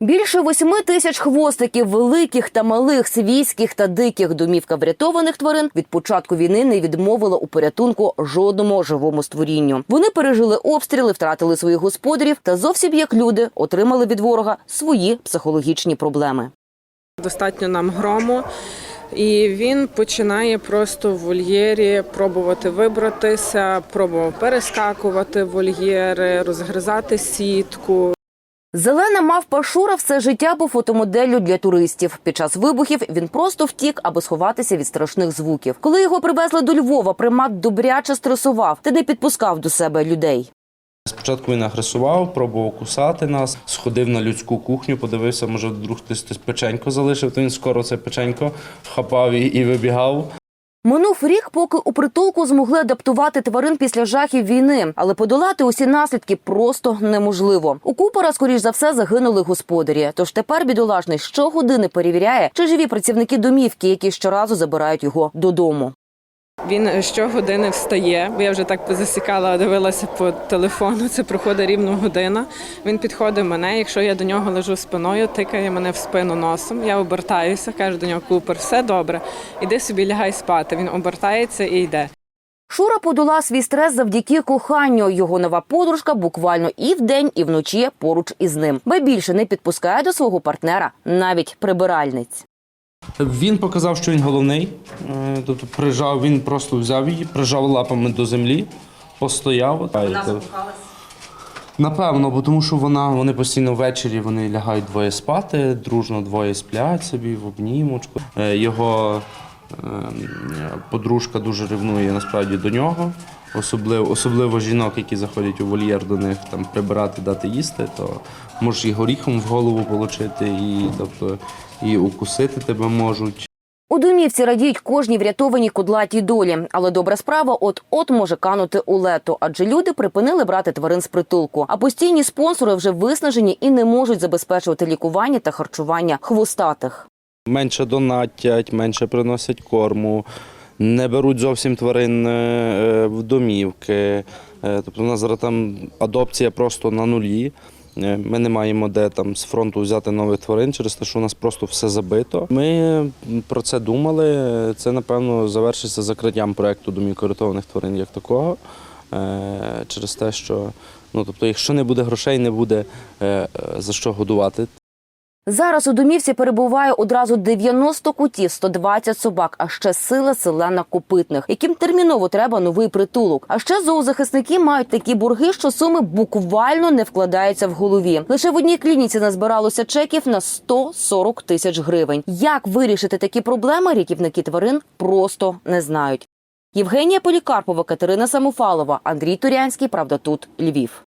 Більше восьми тисяч хвостиків великих та малих, свійських та диких домівка врятованих тварин від початку війни не відмовила у порятунку жодному живому створінню. Вони пережили обстріли, втратили своїх господарів та зовсім як люди отримали від ворога свої психологічні проблеми. Достатньо нам грому, і він починає просто в вольєрі пробувати вибратися, пробував перескакувати вольєри, розгризати сітку. Зелена мавпа Шура все життя був фотомоделлю для туристів. Під час вибухів він просто втік, аби сховатися від страшних звуків. Коли його привезли до Львова, примат добряче стресував та не підпускав до себе людей. Спочатку він агресував, пробував кусати нас, сходив на людську кухню, подивився, може, вдруг хтось печенько залишив, то він скоро це печенько вхапав і, і вибігав. Минув рік, поки у притулку змогли адаптувати тварин після жахів війни, але подолати усі наслідки просто неможливо. У Купера, скоріш за все, загинули господарі. Тож тепер бідолашний щогодини перевіряє, чи живі працівники домівки, які щоразу забирають його додому. Він щогодини встає, бо я вже так позасікала, дивилася по телефону. Це проходить рівно година. Він підходить мене. Якщо я до нього лежу спиною, тикає мене в спину носом. Я обертаюся, кажу до нього Купер, все добре. Іди собі лягай спати. Він обертається і йде. Шура подолав свій стрес завдяки коханню. Його нова подружка буквально і вдень, і вночі поруч із ним. Ба більше не підпускає до свого партнера навіть прибиральниць. Він показав, що він головний. Е, Тобто прижав, він просто взяв її, прижав лапами до землі, постояв. Вона Напевно, бо тому що вона, вони постійно ввечері вони лягають двоє спати, дружно двоє сплять собі в обнімочку. Е, Його е, подружка дуже ревнує насправді до нього. Особливо, особливо жінок, які заходять у вольєр до них там прибирати, дати їсти, то можеш і горіхом в голову отримати, і, тобто, і укусити тебе можуть. У домівці радіють кожній врятованій кудлатій долі, але добра справа от-от може канути у лето, адже люди припинили брати тварин з притулку. А постійні спонсори вже виснажені і не можуть забезпечувати лікування та харчування хвостатих. Менше донатять, менше приносять корму, не беруть зовсім тварин е, в домівки. Е, Тобто у нас зараз там адопція просто на нулі. Е, Ми не маємо де там з фронту взяти нових тварин через те, що у нас просто все забито. Ми про це думали. Це напевно завершиться закриттям проекту домівки рятованих тварин як такого. Е, Через те, що ну тобто, якщо не буде грошей, не буде е, е, за що годувати Зараз у домівці перебуває одразу 90 котів, 120 собак, а ще сила селена копитних, яким терміново треба новий притулок. А ще зоозахисники мають такі борги, що суми буквально не вкладаються в голові. Лише в одній клініці назбиралося чеків на 140 тисяч гривень. Як вирішити такі проблеми, рятівники тварин просто не знають. Євгенія Полікарпова, Катерина Самофалова, Андрій Турянський. Правда, тут Львів.